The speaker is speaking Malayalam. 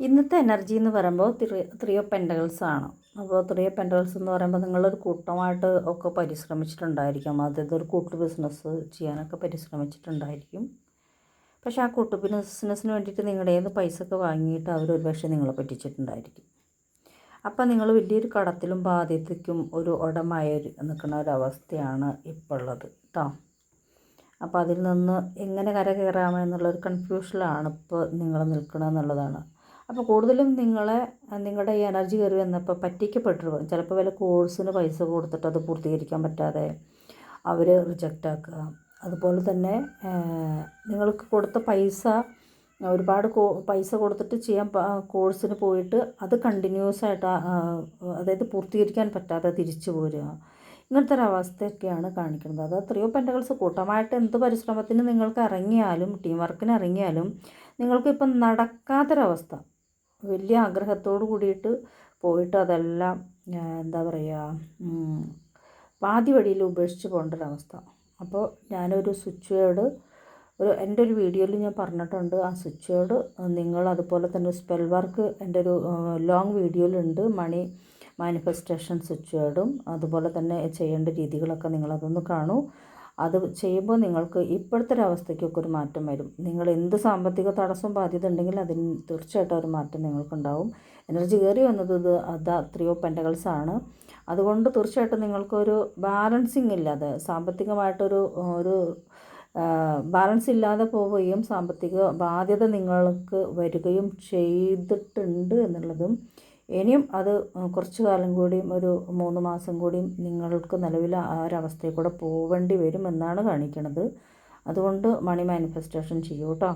ഇന്നത്തെ എനർജി എന്ന് പറയുമ്പോൾ ത്രീ ഓഫ് പെൻഡകൾസ് ആണ്. അപ്പോൾ ത്രീ ഓഫ് പെൻഡകൾസ് എന്ന് പറയുമ്പോൾ നിങ്ങളൊരു കൂട്ടമായിട്ട് ഒക്കെ പരിശ്രമിച്ചിട്ടുണ്ടായിരിക്കും. അതായത് ഒരു കൂട്ടു ബിസിനസ് ചെയ്യാനൊക്കെ പരിശ്രമിച്ചിട്ടുണ്ടായിരിക്കും. പക്ഷേ ആ കൂട്ടു ബിസിനസ്സിന് വേണ്ടിയിട്ട് നിങ്ങളുടെ ഏത് പൈസ ഒക്കെ വാങ്ങിയിട്ട് അവർ ഒരുപക്ഷെ നിങ്ങളെ പറ്റിച്ചിട്ടുണ്ടായിരിക്കും. അപ്പം നിങ്ങൾ വലിയൊരു കടത്തിലും ബാധ്യതയ്ക്കും ഒരു ഉടമായ നിൽക്കുന്ന ഒരവസ്ഥയാണ് ഇപ്പോൾ ഉള്ളത് കേട്ടോ അപ്പോൾ അതിൽ നിന്ന് എങ്ങനെ കര കയറാമെന്നുള്ളൊരു കൺഫ്യൂഷനിലാണ് ഇപ്പോൾ നിങ്ങൾ നിൽക്കണമെന്നുള്ളതാണ് അപ്പോൾ കൂടുതലും നിങ്ങളെ നിങ്ങളുടെ ഈ എനർജി കയറി വന്നപ്പോൾ പറ്റിക്കപ്പെട്ടു. ചിലപ്പോൾ വല്ല കോഴ്സിന് പൈസ കൊടുത്തിട്ട് അത് പൂർത്തീകരിക്കാൻ പറ്റാതെ അവർ റിജക്റ്റ് ആക്കുക. അതുപോലെ തന്നെ നിങ്ങൾക്ക് കൊടുത്ത പൈസ ഒരുപാട് കോ പൈസ കൊടുത്തിട്ട് ചെയ്യാൻ കോഴ്സിന് പോയിട്ട് അത് കണ്ടിന്യൂസ് ആയിട്ട് അതായത് പൂർത്തീകരിക്കാൻ പറ്റാതെ തിരിച്ചു പോരുക. ഇങ്ങനത്തെ ഒരു അവസ്ഥയൊക്കെയാണ് കാണിക്കുന്നത്. അത് എത്രയോ പെന്റകൾസ് കൂട്ടമായിട്ട് എന്ത് പരിശ്രമത്തിന് നിങ്ങൾക്ക് ഇറങ്ങിയാലും ടീം വർക്കിന് ഇറങ്ങിയാലും നിങ്ങൾക്ക് നിങ്ങൾക്കിപ്പം നടക്കാത്തൊരവസ്ഥ. വലിയ ആഗ്രഹത്തോട് കൂടിയിട്ട് പോയിട്ട് അതെല്ലാം എന്താ പറയുക പാതി വഴിയിൽ ഉപേക്ഷിച്ച് പോകേണ്ട ഒരവസ്ഥ അപ്പോൾ ഞാനൊരു സ്വിച്ച് വേർഡ് ഒരു എന്റെ ഒരു വീഡിയോയിൽ ഞാൻ പറഞ്ഞിട്ടുണ്ട് ആ സ്വിച്ച് വേർഡ് നിങ്ങൾ അതുപോലെ തന്നെ സ്പെൽ വർക്ക് എന്റെ ഒരു ലോങ് വീഡിയോയിലുണ്ട് മണി മാനിഫെസ്റ്റേഷൻ സ്വിച്ച് വേർഡും അതുപോലെ തന്നെ ചെയ്യേണ്ട രീതികളൊക്കെ നിങ്ങളതൊന്ന് കാണൂ. അത് ചെയ്യുമ്പോൾ നിങ്ങൾക്ക് ഇപ്പോഴത്തെ ഒരു അവസ്ഥയ്ക്കൊക്കെ ഒരു മാറ്റം വരും. നിങ്ങൾ എന്ത് സാമ്പത്തിക തടസ്സം ബാധ്യത ഉണ്ടെങ്കിൽ അതിന് തീർച്ചയായിട്ടും ഒരു മാറ്റം നിങ്ങൾക്കുണ്ടാവും. എനർജി കയറി വന്നത് ഇത് അത് അത്രയോ പെന്റകൾസ് ആണ്. അതുകൊണ്ട് തീർച്ചയായിട്ടും നിങ്ങൾക്കൊരു ബാലൻസിങ് ഇല്ലാതെ സാമ്പത്തികമായിട്ടൊരു ഒരു ബാലൻസ് ഇല്ലാതെ പോവുകയും സാമ്പത്തിക ബാധ്യത നിങ്ങൾക്ക് വരികയും ചെയ്തിട്ടുണ്ട് എന്നുള്ളതും ഇനിയും അത് കുറച്ച് കാലം കൂടിയും ഒരു മൂന്ന് മാസം കൂടിയും നിങ്ങൾക്ക് നിലവിൽ ആ ഒരവസ്ഥയിൽ കൂടെ പോവേണ്ടി വരുമെന്നാണ് കാണിക്കുന്നത് അതുകൊണ്ട് മണി മാനിഫെസ്റ്റേഷൻ ചെയ്യൂ കേട്ടോ